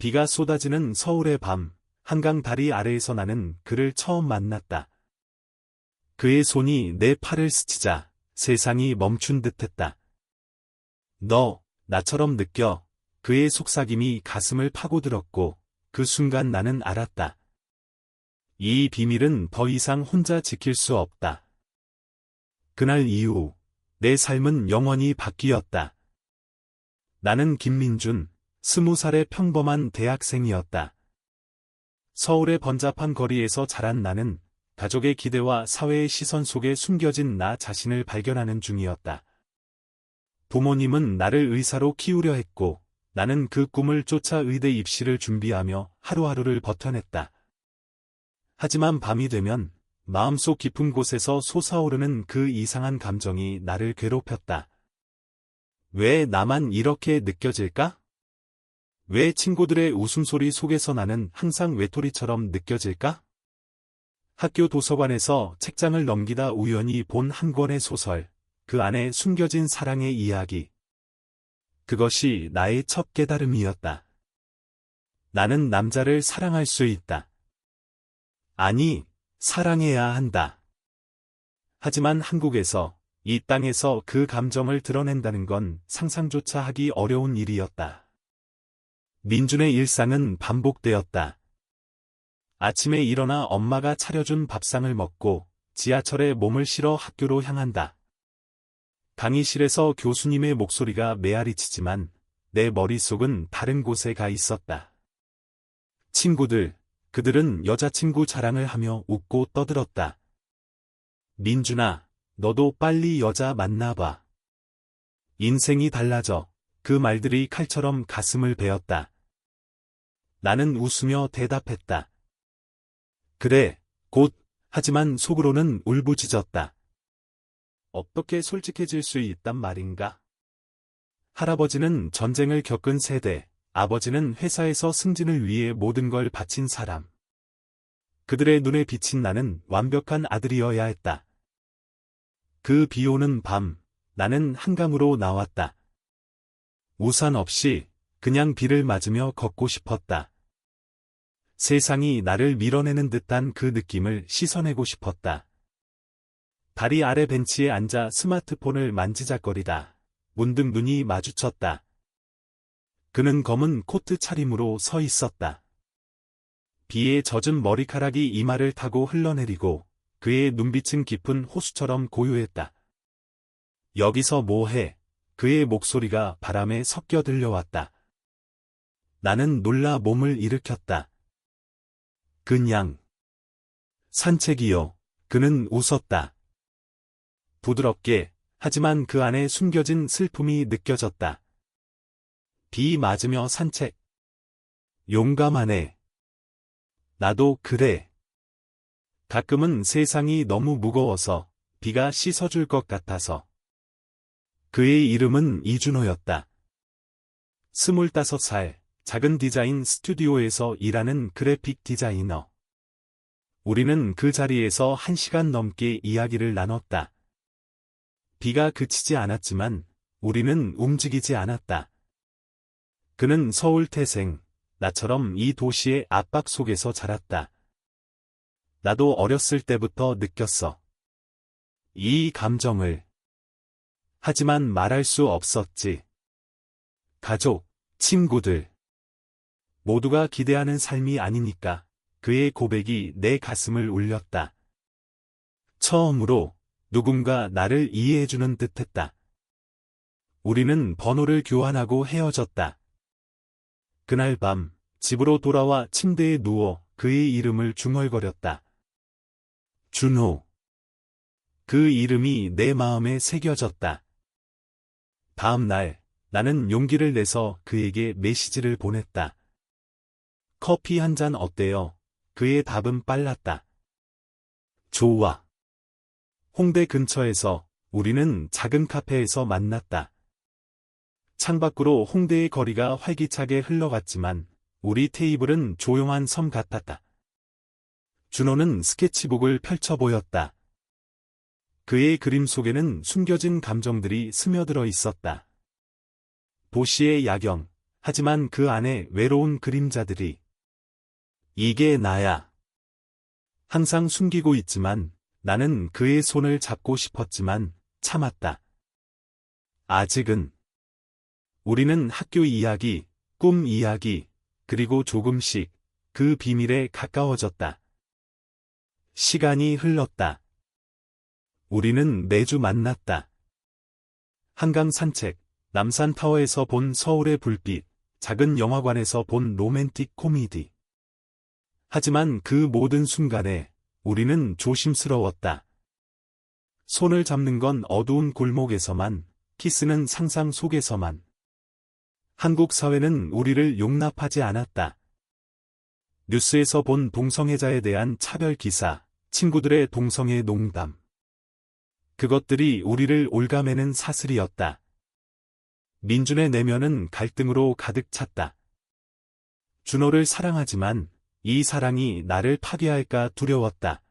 비가 쏟아지는 서울의 밤, 한강 다리 아래에서 나는 그를 처음 만났다. 그의 손이 내 팔을 스치자 세상이 멈춘 듯했다. 너, 나처럼 느껴. 그의 속삭임이 가슴을 파고들었고, 그 순간 나는 알았다. 이 비밀은 더 이상 혼자 지킬 수 없다. 그날 이후, 내 삶은 영원히 바뀌었다. 나는 김민준, 스무 살의 평범한 대학생이었다. 서울의 번잡한 거리에서 자란 나는 가족의 기대와 사회의 시선 속에 숨겨진 나 자신을 발견하는 중이었다. 부모님은 나를 의사로 키우려 했고, 나는 그 꿈을 쫓아 의대 입시를 준비하며 하루하루를 버텨냈다. 하지만 밤이 되면 마음속 깊은 곳에서 솟아오르는 그 이상한 감정이 나를 괴롭혔다. 왜 나만 이렇게 느껴질까? 왜 친구들의 웃음소리 속에서 나는 항상 외톨이처럼 느껴질까? 학교 도서관에서 책장을 넘기다 우연히 본 한 권의 소설, 그 안에 숨겨진 사랑의 이야기. 그것이 나의 첫 깨달음이었다. 나는 남자를 사랑할 수 있다. 아니, 사랑해야 한다. 하지만 한국에서, 이 땅에서 그 감정을 드러낸다는 건 상상조차 하기 어려운 일이었다. 민준의 일상은 반복되었다. 아침에 일어나 엄마가 차려준 밥상을 먹고 지하철에 몸을 실어 학교로 향한다. 강의실에서 교수님의 목소리가 메아리치지만 내 머릿속은 다른 곳에 가 있었다. 친구들, 그들은 여자친구 자랑을 하며 웃고 떠들었다. 민준아, 너도 빨리 여자 만나봐. 인생이 달라져. 그 말들이 칼처럼 가슴을 베었다. 나는 웃으며 대답했다. 그래, 곧, 하지만 속으로는 울부짖었다. 어떻게 솔직해질 수 있단 말인가? 할아버지는 전쟁을 겪은 세대, 아버지는 회사에서 승진을 위해 모든 걸 바친 사람. 그들의 눈에 비친 나는 완벽한 아들이어야 했다. 그 비 오는 밤, 나는 한강으로 나왔다. 우산 없이 그냥 비를 맞으며 걷고 싶었다. 세상이 나를 밀어내는 듯한 그 느낌을 씻어내고 싶었다. 다리 아래 벤치에 앉아 스마트폰을 만지작거리다. 문득 눈이 마주쳤다. 그는 검은 코트 차림으로 서 있었다. 비에 젖은 머리카락이 이마를 타고 흘러내리고 그의 눈빛은 깊은 호수처럼 고요했다. 여기서 뭐해? 그의 목소리가 바람에 섞여 들려왔다. 나는 놀라 몸을 일으켰다. 그냥 산책이요. 그는 웃었다. 부드럽게, 하지만 그 안에 숨겨진 슬픔이 느껴졌다. 비 맞으며 산책. 용감하네. 나도 그래. 가끔은 세상이 너무 무거워서 비가 씻어줄 것 같아서. 그의 이름은 이준호였다. 스물다섯 살, 작은 디자인 스튜디오에서 일하는 그래픽 디자이너. 우리는 그 자리에서 한 시간 넘게 이야기를 나눴다. 비가 그치지 않았지만 우리는 움직이지 않았다. 그는 서울 태생, 나처럼 이 도시의 압박 속에서 자랐다. 나도 어렸을 때부터 느꼈어. 이 감정을. 하지만 말할 수 없었지. 가족, 친구들. 모두가 기대하는 삶이 아니니까 그의 고백이 내 가슴을 울렸다. 처음으로 누군가 나를 이해해주는 듯했다. 우리는 번호를 교환하고 헤어졌다. 그날 밤 집으로 돌아와 침대에 누워 그의 이름을 중얼거렸다. 준호. 그 이름이 내 마음에 새겨졌다. 다음 날 나는 용기를 내서 그에게 메시지를 보냈다. 커피 한 잔 어때요? 그의 답은 빨랐다. 좋아. 홍대 근처에서 우리는 작은 카페에서 만났다. 창밖으로 홍대의 거리가 활기차게 흘러갔지만 우리 테이블은 조용한 섬 같았다. 준호는 스케치북을 펼쳐 보였다. 그의 그림 속에는 숨겨진 감정들이 스며들어 있었다. 도시의 야경, 하지만 그 안에 외로운 그림자들이. 이게 나야. 항상 숨기고 있지만 나는 그의 손을 잡고 싶었지만 참았다. 아직은. 우리는 학교 이야기, 꿈 이야기, 그리고 조금씩 그 비밀에 가까워졌다. 시간이 흘렀다. 우리는 매주 만났다. 한강 산책, 남산 타워에서 본 서울의 불빛, 작은 영화관에서 본 로맨틱 코미디. 하지만 그 모든 순간에 우리는 조심스러웠다. 손을 잡는 건 어두운 골목에서만, 키스는 상상 속에서만. 한국 사회는 우리를 용납하지 않았다. 뉴스에서 본 동성애자에 대한 차별 기사, 친구들의 동성애 농담. 그것들이 우리를 올가매는 사슬이었다. 민준의 내면은 갈등으로 가득 찼다. 준호를 사랑하지만 이 사랑이 나를 파괴할까 두려웠다.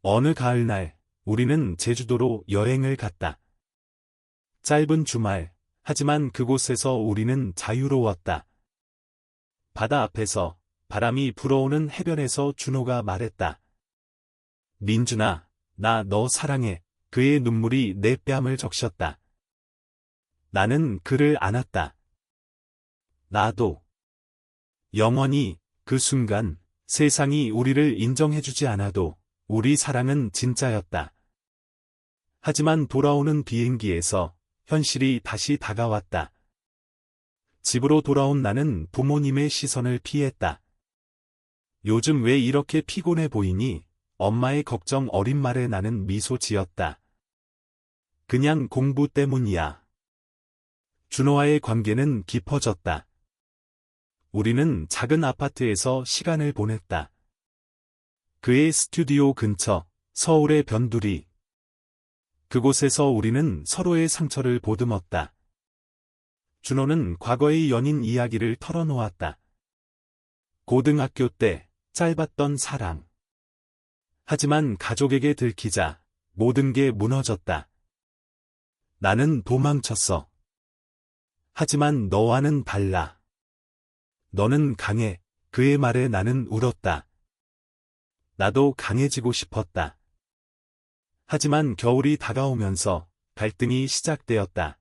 어느 가을날 우리는 제주도로 여행을 갔다. 짧은 주말, 하지만 그곳에서 우리는 자유로웠다. 바다 앞에서 바람이 불어오는 해변에서 준호가 말했다. 민준아, 나 너 사랑해. 그의 눈물이 내 뺨을 적셨다. 나는 그를 안았다. 나도. 영원히 그 순간 세상이 우리를 인정해주지 않아도 우리 사랑은 진짜였다. 하지만 돌아오는 비행기에서 현실이 다시 다가왔다. 집으로 돌아온 나는 부모님의 시선을 피했다. 요즘 왜 이렇게 피곤해 보이니? 엄마의 걱정 어린 말에 나는 미소 지었다. 그냥 공부 때문이야. 준호와의 관계는 깊어졌다. 우리는 작은 아파트에서 시간을 보냈다. 그의 스튜디오 근처, 서울의 변두리, 그곳에서 우리는 서로의 상처를 보듬었다. 준호는 과거의 연인 이야기를 털어놓았다. 고등학교 때 짧았던 사랑. 하지만 가족에게 들키자 모든 게 무너졌다. 나는 도망쳤어. 하지만 너와는 달라. 너는 강해. 그의 말에 나는 울었다. 나도 강해지고 싶었다. 하지만 겨울이 다가오면서 갈등이 시작되었다.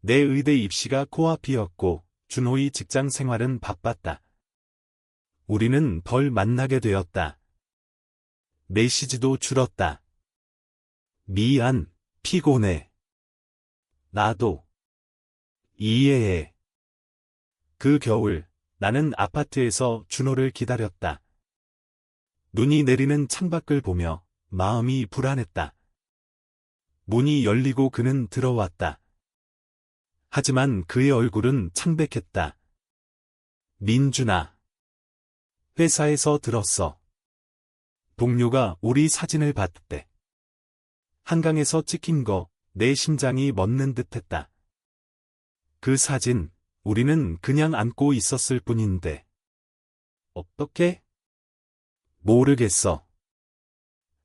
내 의대 입시가 코앞이었고 준호의 직장 생활은 바빴다. 우리는 덜 만나게 되었다. 메시지도 줄었다. 미안, 피곤해. 나도. 이해해. 그 겨울, 나는 아파트에서 준호를 기다렸다. 눈이 내리는 창밖을 보며 마음이 불안했다. 문이 열리고 그는 들어왔다. 하지만 그의 얼굴은 창백했다. 민준아. 회사에서 들었어. 동료가 우리 사진을 봤대. 한강에서 찍힌 거, 내 심장이 멎는 듯 했다. 그 사진, 우리는 그냥 안고 있었을 뿐인데. 어떻게? 모르겠어.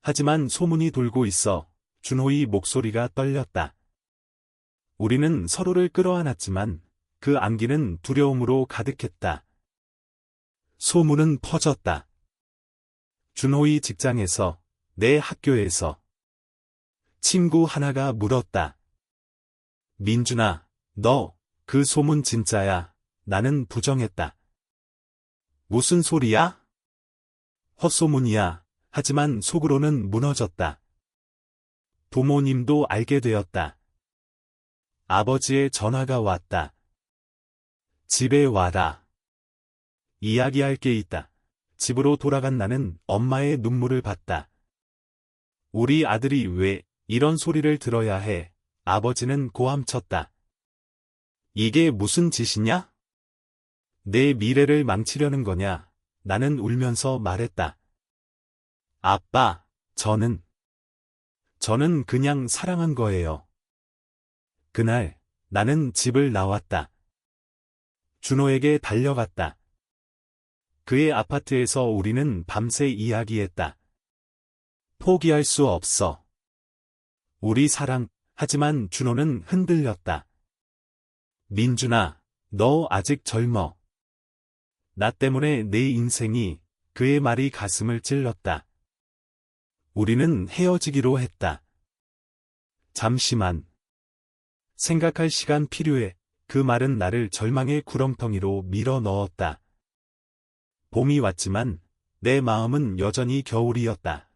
하지만 소문이 돌고 있어 준호의 목소리가 떨렸다. 우리는 서로를 끌어안았지만 그 안기는 두려움으로 가득했다. 소문은 퍼졌다. 준호의 직장에서, 내 학교에서. 친구 하나가 물었다. 민준아, 너, 그 소문 진짜야. 나는 부정했다. 무슨 소리야? 헛소문이야. 하지만 속으로는 무너졌다. 부모님도 알게 되었다. 아버지의 전화가 왔다. 집에 와라. 이야기할 게 있다. 집으로 돌아간 나는 엄마의 눈물을 봤다. 우리 아들이 왜 이런 소리를 들어야 해? 아버지는 고함쳤다. 이게 무슨 짓이냐? 내 미래를 망치려는 거냐? 나는 울면서 말했다. 아빠, 저는, 저는 그냥 사랑한 거예요. 그날, 나는 집을 나왔다. 준호에게 달려갔다. 그의 아파트에서 우리는 밤새 이야기했다. 포기할 수 없어. 우리 사랑, 하지만 준호는 흔들렸다. 민준아, 너 아직 젊어. 나 때문에 내 인생이 그의 말이 가슴을 찔렀다. 우리는 헤어지기로 했다. 잠시만. 생각할 시간 필요해. 그 말은 나를 절망의 구렁텅이로 밀어 넣었다. 봄이 왔지만 내 마음은 여전히 겨울이었다.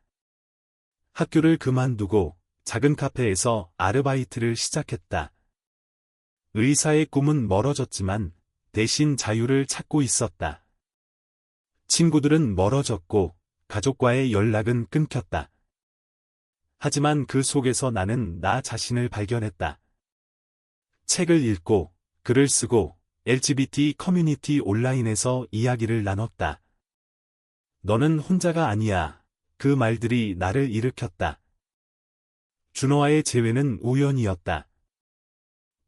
학교를 그만두고 작은 카페에서 아르바이트를 시작했다. 의사의 꿈은 멀어졌지만 대신 자유를 찾고 있었다. 친구들은 멀어졌고 가족과의 연락은 끊겼다. 하지만 그 속에서 나는 나 자신을 발견했다. 책을 읽고 글을 쓰고 LGBT 커뮤니티 온라인에서 이야기를 나눴다. 너는 혼자가 아니야. 그 말들이 나를 일으켰다. 준호와의 재회는 우연이었다.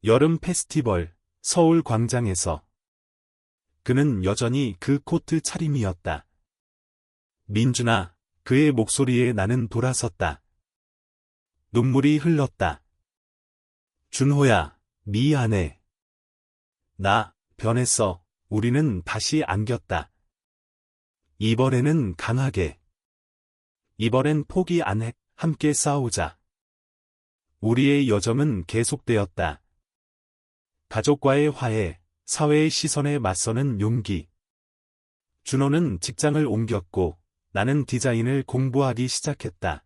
여름 페스티벌, 서울 광장에서. 그는 여전히 그 코트 차림이었다. 민준아, 그의 목소리에 나는 돌아섰다. 눈물이 흘렀다. 준호야, 미안해. 나, 변했어. 우리는 다시 안겼다. 이번에는 강하게. 이번엔 포기 안 해. 함께 싸우자. 우리의 여정은 계속되었다. 가족과의 화해, 사회의 시선에 맞서는 용기. 준호는 직장을 옮겼고 나는 디자인을 공부하기 시작했다.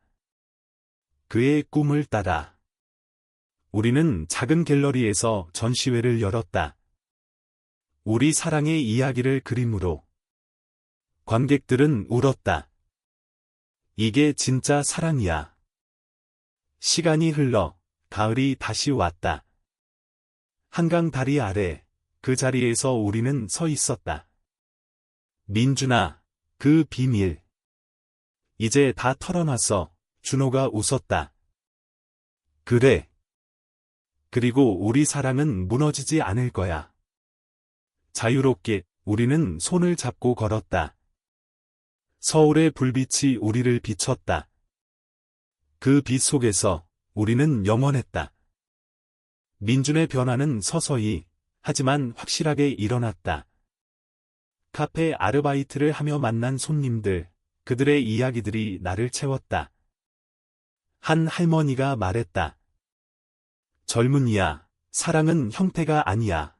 그의 꿈을 따라. 우리는 작은 갤러리에서 전시회를 열었다. 우리 사랑의 이야기를 그림으로. 관객들은 울었다. 이게 진짜 사랑이야. 시간이 흘러 가을이 다시 왔다. 한강 다리 아래 그 자리에서 우리는 서 있었다. 민준아, 그 비밀. 이제 다 털어놨어. 준호가 웃었다. 그래. 그리고 우리 사랑은 무너지지 않을 거야. 자유롭게 우리는 손을 잡고 걸었다. 서울의 불빛이 우리를 비췄다. 그 빛 속에서 우리는 영원했다. 민준의 변화는 서서히, 하지만 확실하게 일어났다. 카페 아르바이트를 하며 만난 손님들, 그들의 이야기들이 나를 채웠다. 한 할머니가 말했다. 젊은이야, 사랑은 형태가 아니야.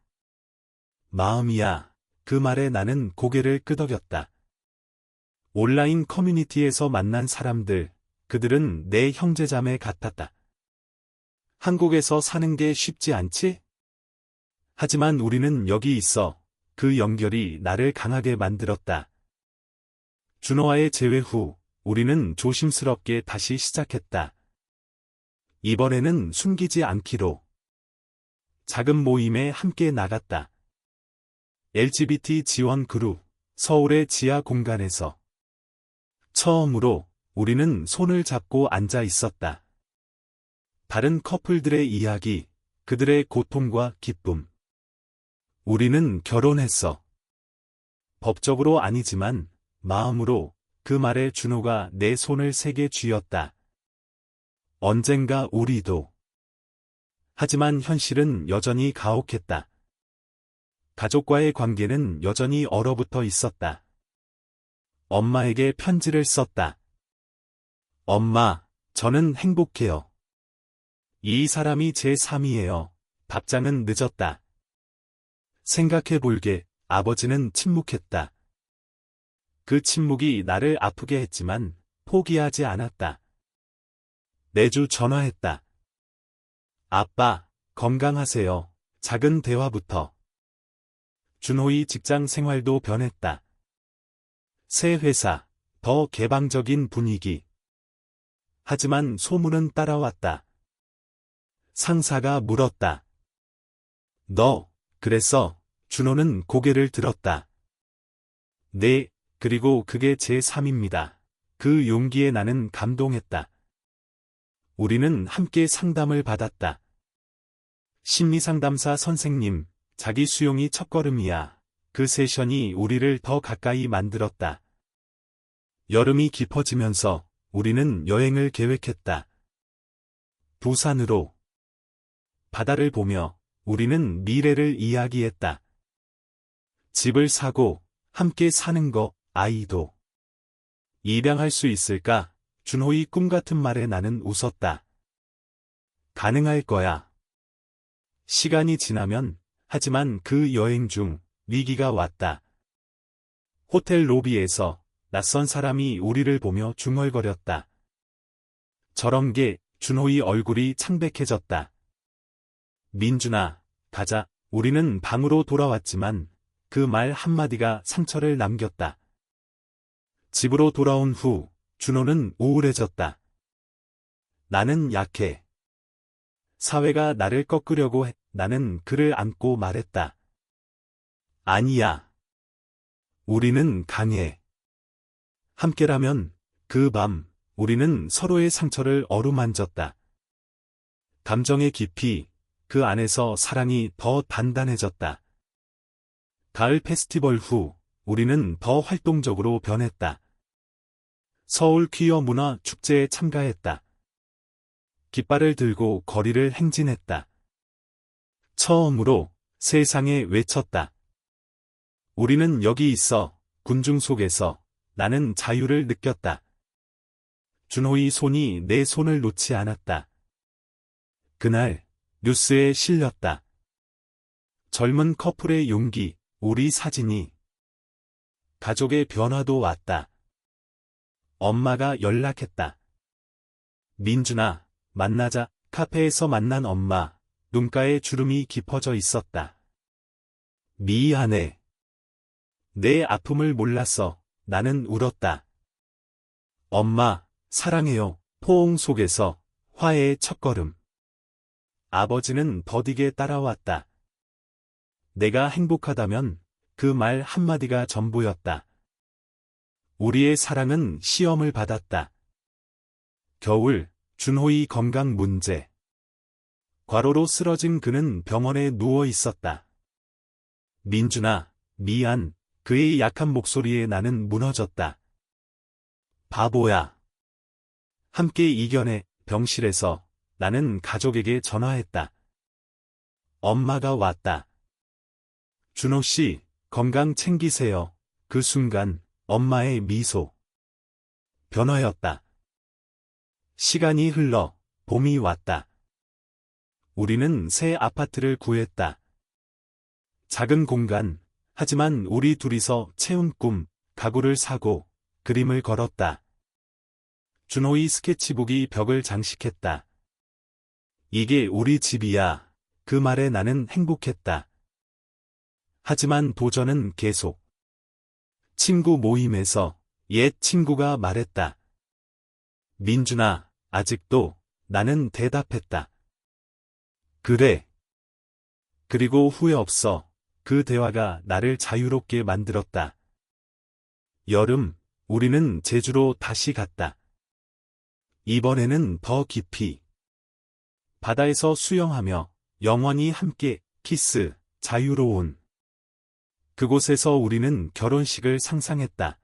마음이야. 그 말에 나는 고개를 끄덕였다. 온라인 커뮤니티에서 만난 사람들, 그들은 내 형제자매 같았다. 한국에서 사는 게 쉽지 않지? 하지만 우리는 여기 있어. 그 연결이 나를 강하게 만들었다. 준호와의 재회 후, 우리는 조심스럽게 다시 시작했다. 이번에는 숨기지 않기로. 작은 모임에 함께 나갔다. LGBT 지원 그룹, 서울의 지하 공간에서. 처음으로 우리는 손을 잡고 앉아 있었다. 다른 커플들의 이야기, 그들의 고통과 기쁨. 우리는 결혼했어. 법적으로 아니지만 마음으로 그 말에 준호가 내 손을 세게 쥐었다. 언젠가 우리도. 하지만 현실은 여전히 가혹했다. 가족과의 관계는 여전히 얼어붙어 있었다. 엄마에게 편지를 썼다. 엄마, 저는 행복해요. 이 사람이 제 3이에요. 답장은 늦었다. 생각해 볼게, 아버지는 침묵했다. 그 침묵이 나를 아프게 했지만 포기하지 않았다. 매주 전화했다. 아빠, 건강하세요. 작은 대화부터. 준호의 직장 생활도 변했다. 새 회사, 더 개방적인 분위기. 하지만 소문은 따라왔다. 상사가 물었다. 너, 그랬어? 준호는 고개를 들었다. 네, 그리고 그게 제 3입니다. 그 용기에 나는 감동했다. 우리는 함께 상담을 받았다. 심리상담사 선생님, 자기 수용이 첫걸음이야. 그 세션이 우리를 더 가까이 만들었다. 여름이 깊어지면서 우리는 여행을 계획했다. 부산으로. 바다를 보며 우리는 미래를 이야기했다. 집을 사고 함께 사는 거, 아이도. 입양할 수 있을까? 준호의 꿈 같은 말에 나는 웃었다. 가능할 거야. 시간이 지나면, 하지만 그 여행 중 위기가 왔다. 호텔 로비에서 낯선 사람이 우리를 보며 중얼거렸다. 저런 게 준호의 얼굴이 창백해졌다. 민준아, 가자. 우리는 방으로 돌아왔지만 그 말 한마디가 상처를 남겼다. 집으로 돌아온 후 준호는 우울해졌다. 나는 약해. 사회가 나를 꺾으려고 해. 나는 그를 안고 말했다. 아니야. 우리는 강해. 함께라면 그 밤 우리는 서로의 상처를 어루만졌다. 감정의 깊이, 그 안에서 사랑이 더 단단해졌다. 가을 페스티벌 후 우리는 더 활동적으로 변했다. 서울 퀴어 문화 축제에 참가했다. 깃발을 들고 거리를 행진했다. 처음으로 세상에 외쳤다. 우리는 여기 있어 군중 속에서 나는 자유를 느꼈다. 준호의 손이 내 손을 놓지 않았다. 그날 뉴스에 실렸다. 젊은 커플의 용기, 우리 사진이. 가족의 변화도 왔다. 엄마가 연락했다. 민준아, 만나자. 카페에서 만난 엄마, 눈가에 주름이 깊어져 있었다. 미안해. 내 아픔을 몰랐어. 나는 울었다. 엄마, 사랑해요. 포옹 속에서 화해의 첫걸음. 아버지는 더디게 따라왔다. 내가 행복하다면 그 말 한마디가 전부였다. 우리의 사랑은 시험을 받았다. 겨울, 준호의 건강 문제. 과로로 쓰러진 그는 병원에 누워 있었다. 민준아, 미안, 그의 약한 목소리에 나는 무너졌다. 바보야. 함께 이겨내, 병실에서 나는 가족에게 전화했다. 엄마가 왔다. 준호 씨, 건강 챙기세요. 그 순간, 엄마의 미소. 변화였다. 시간이 흘러, 봄이 왔다. 우리는 새 아파트를 구했다. 작은 공간, 하지만 우리 둘이서 채운 꿈, 가구를 사고, 그림을 걸었다. 준호의 스케치북이 벽을 장식했다. 이게 우리 집이야. 그 말에 나는 행복했다. 하지만 도전은 계속. 친구 모임에서 옛 친구가 말했다. 민준아, 아직도 나는 대답했다. 그래. 그리고 후회 없어. 그 대화가 나를 자유롭게 만들었다. 여름, 우리는 제주로 다시 갔다. 이번에는 더 깊이. 바다에서 수영하며 영원히 함께 키스, 자유로운. 그곳에서 우리는 결혼식을 상상했다.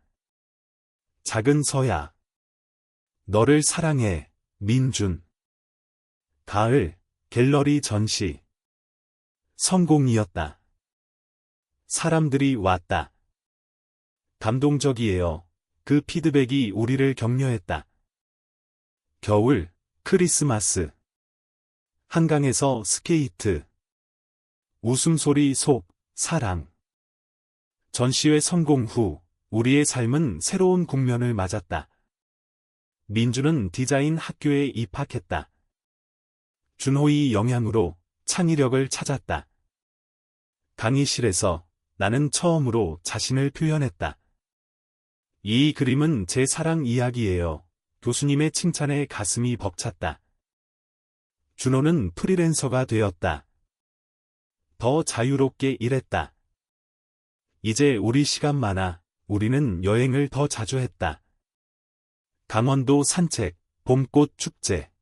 작은 서야. 너를 사랑해, 민준. 가을, 갤러리 전시. 성공이었다. 사람들이 왔다. 감동적이에요. 그 피드백이 우리를 격려했다. 겨울, 크리스마스. 한강에서 스케이트. 웃음소리 속, 사랑. 전시회 성공 후, 우리의 삶은 새로운 국면을 맞았다. 민주는 디자인 학교에 입학했다. 준호의 영향으로 창의력을 찾았다. 강의실에서 나는 처음으로 자신을 표현했다. 이 그림은 제 사랑 이야기예요. 교수님의 칭찬에 가슴이 벅찼다. 준호는 프리랜서가 되었다. 더 자유롭게 일했다. 이제 우리 시간 많아 우리는 여행을 더 자주 했다. 강원도 산책, 봄꽃 축제.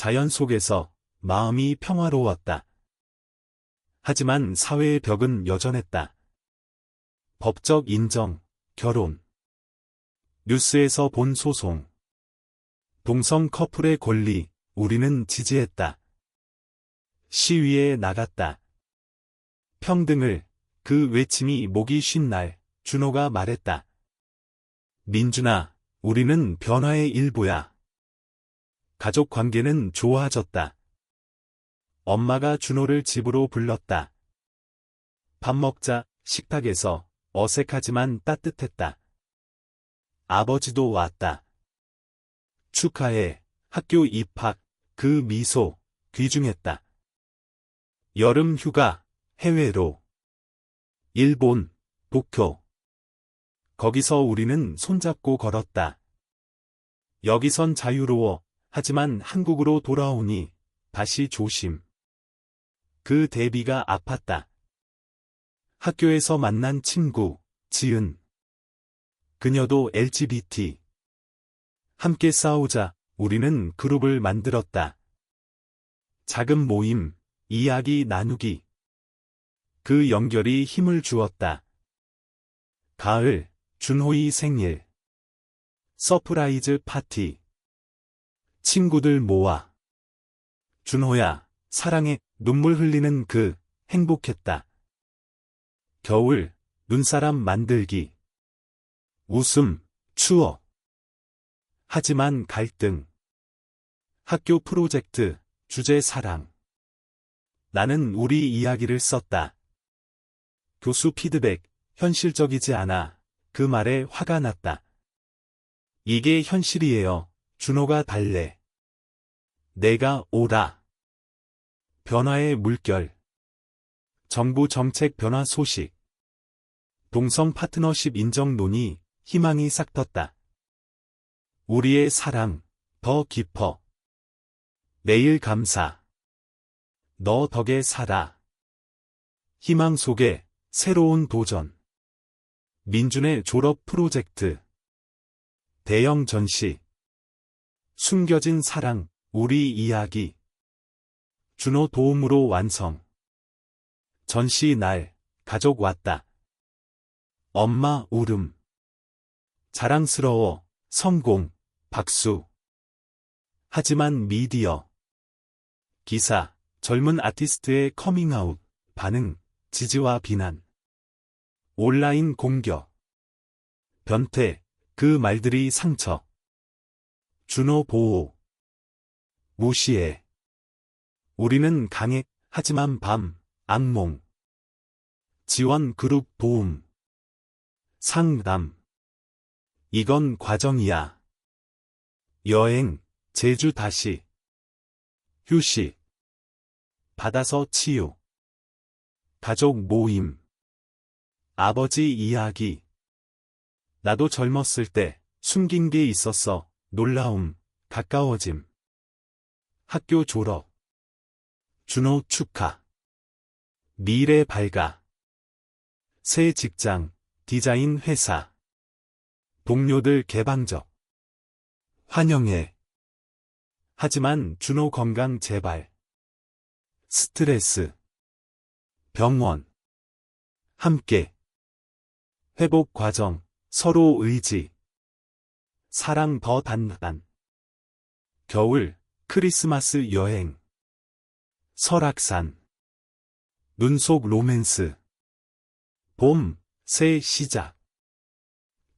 자연 속에서 마음이 평화로웠다. 하지만 사회의 벽은 여전했다. 법적 인정, 결혼. 뉴스에서 본 소송. 동성 커플의 권리, 우리는 지지했다. 시위에 나갔다. 평등을, 그 외침이 목이 쉰 날, 준호가 말했다. 민준아, 우리는 변화의 일부야. 가족 관계는 좋아졌다. 엄마가 준호를 집으로 불렀다. 밥 먹자, 식탁에서 어색하지만 따뜻했다. 아버지도 왔다. 축하해, 학교 입학, 그 미소, 귀중했다. 여름 휴가, 해외로. 일본, 도쿄. 거기서 우리는 손잡고 걸었다. 여기선 자유로워, 하지만 한국으로 돌아오니, 다시 조심. 그 대비가 아팠다. 학교에서 만난 친구, 지은. 그녀도 LGBT. 함께 싸우자 우리는 그룹을 만들었다. 작은 모임, 이야기 나누기. 그 연결이 힘을 주었다. 가을, 준호의 생일. 서프라이즈 파티. 친구들 모아. 준호야, 사랑해, 눈물 흘리는 그, 행복했다. 겨울, 눈사람 만들기. 웃음, 추억. 하지만 갈등. 학교 프로젝트, 주제 사랑. 나는 우리 이야기를 썼다. 교수 피드백, 현실적이지 않아. 그 말에 화가 났다. 이게 현실이에요. 준호가 달래. 내가 오라. 변화의 물결. 정부 정책 변화 소식. 동성 파트너십 인정 논의, 희망이 싹텄다. 우리의 사랑, 더 깊어. 매일 감사. 너 덕에 살아. 희망 속에 새로운 도전. 민준의 졸업 프로젝트. 대형 전시. 숨겨진 사랑, 우리 이야기. 준호 도움으로 완성. 전시 날, 가족 왔다. 엄마 울음. 자랑스러워, 성공, 박수. 하지만 미디어. 기사, 젊은 아티스트의 커밍아웃, 반응, 지지와 비난. 온라인 공격. 변태, 그 말들이 상처. 준호 보호. 무시해. 우리는 강해, 하지만 밤, 악몽. 지원 그룹 도움. 상담. 이건 과정이야. 여행, 제주 다시. 휴식. 받아서 치유. 가족 모임. 아버지 이야기. 나도 젊었을 때 숨긴 게 있었어. 놀라움, 가까워짐. 학교 졸업. 준호 축하. 미래 밝아. 새 직장, 디자인 회사. 동료들 개방적. 환영해. 하지만 준호 건강 제발. 스트레스. 병원. 함께. 회복 과정, 서로 의지. 사랑 더 단단. 겨울, 크리스마스 여행. 설악산. 눈속 로맨스. 봄, 새 시작.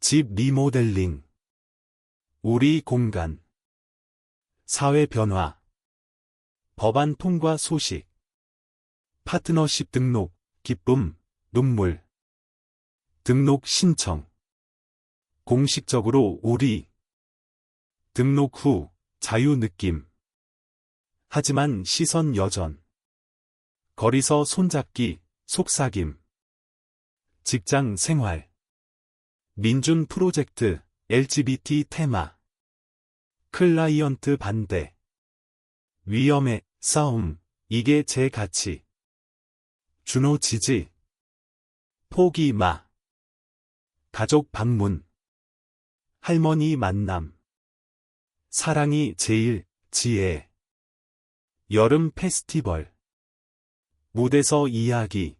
집 리모델링. 우리 공간. 사회 변화. 법안 통과 소식. 파트너십 등록, 기쁨, 눈물. 등록 신청. 공식적으로 우리. 등록 후, 자유 느낌. 하지만 시선 여전. 거리서 손잡기, 속삭임. 직장 생활. 민준 프로젝트, LGBT 테마. 클라이언트 반대. 위험의 싸움, 이게 제 가치. 준호 지지. 포기 마. 가족 방문. 할머니 만남. 사랑이 제일, 지혜. 여름 페스티벌. 무대서 이야기.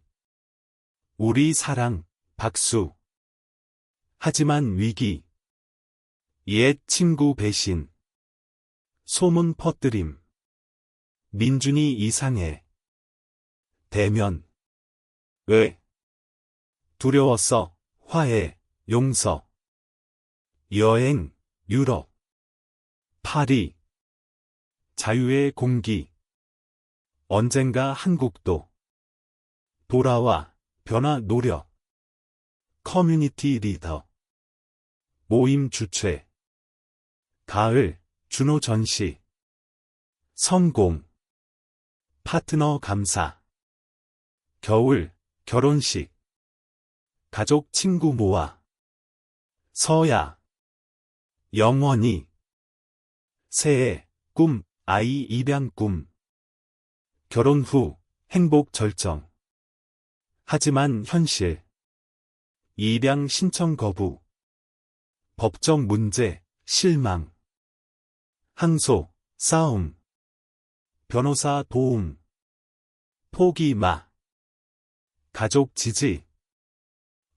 우리 사랑, 박수. 하지만 위기. 옛 친구 배신. 소문 퍼뜨림. 민준이 이상해. 대면. 왜? 두려웠어. 화해, 용서. 여행, 유럽. 파리. 자유의 공기. 언젠가 한국도. 돌아와, 변화 노력. 커뮤니티 리더. 모임 주최. 가을, 준호 전시. 성공. 파트너 감사. 겨울, 결혼식. 가족 친구 모아. 서야. 영원히. 새해, 꿈, 아이 입양 꿈. 결혼 후, 행복 절정. 하지만 현실. 입양 신청 거부. 법적 문제, 실망. 항소, 싸움. 변호사 도움. 포기 마. 가족 지지.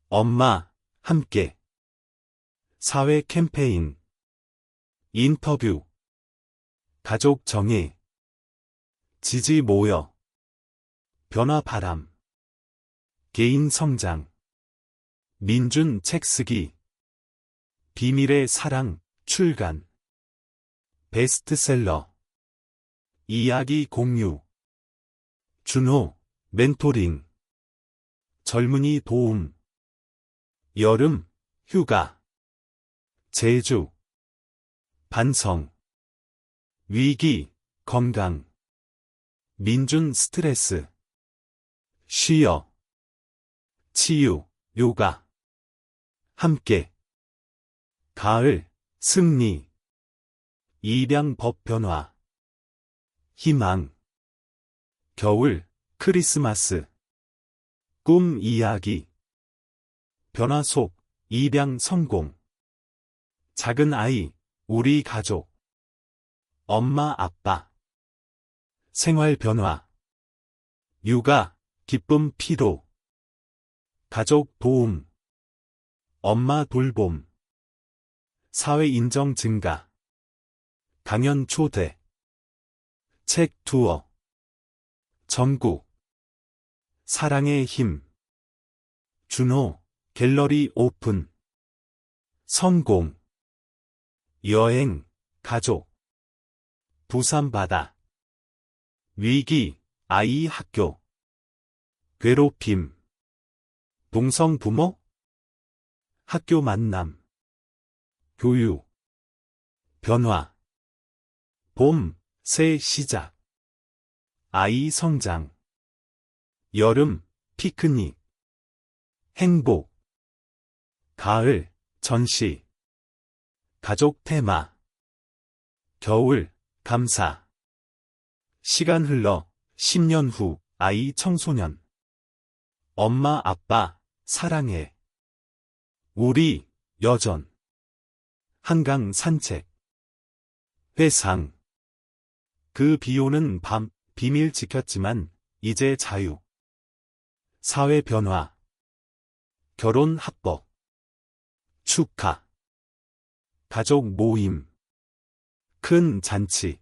엄마, 함께. 사회 캠페인. 인터뷰. 가족 정의. 지지 모여. 변화 바람. 개인 성장. 민준 책 쓰기. 비밀의 사랑, 출간. 베스트셀러. 이야기 공유. 준호, 멘토링. 젊은이 도움. 여름, 휴가. 제주. 반성. 위기, 건강. 민준 스트레스. 쉬어. 치유, 요가. 함께. 가을, 승리. 입양법 변화. 희망. 겨울, 크리스마스. 꿈 이야기. 변화 속, 입양 성공. 작은 아이, 우리 가족. 엄마 아빠. 생활 변화. 육아, 기쁨 피로. 가족 도움. 엄마 돌봄. 사회 인정 증가. 강연 초대. 책 투어. 전국. 사랑의 힘. 준호, 갤러리 오픈. 성공. 여행, 가족. 부산 바다. 위기, 아이 학교. 괴롭힘. 동성 부모? 학교 만남. 교육. 변화. 봄, 새 시작. 아이 성장. 여름, 피크닉. 행복. 가을, 전시. 가족 테마. 겨울, 감사. 시간 흘러 10년 후 아이 청소년. 엄마 아빠 사랑해. 우리 여전. 한강 산책. 회상. 그 비오는 밤 비밀 지켰지만 이제 자유. 사회 변화. 결혼 합법. 축하. 가족 모임. 큰 잔치.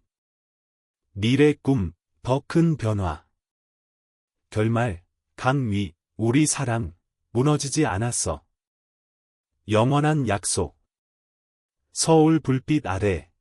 미래 꿈, 더 큰 변화. 결말, 강위, 우리 사랑, 무너지지 않았어. 영원한 약속. 서울 불빛 아래.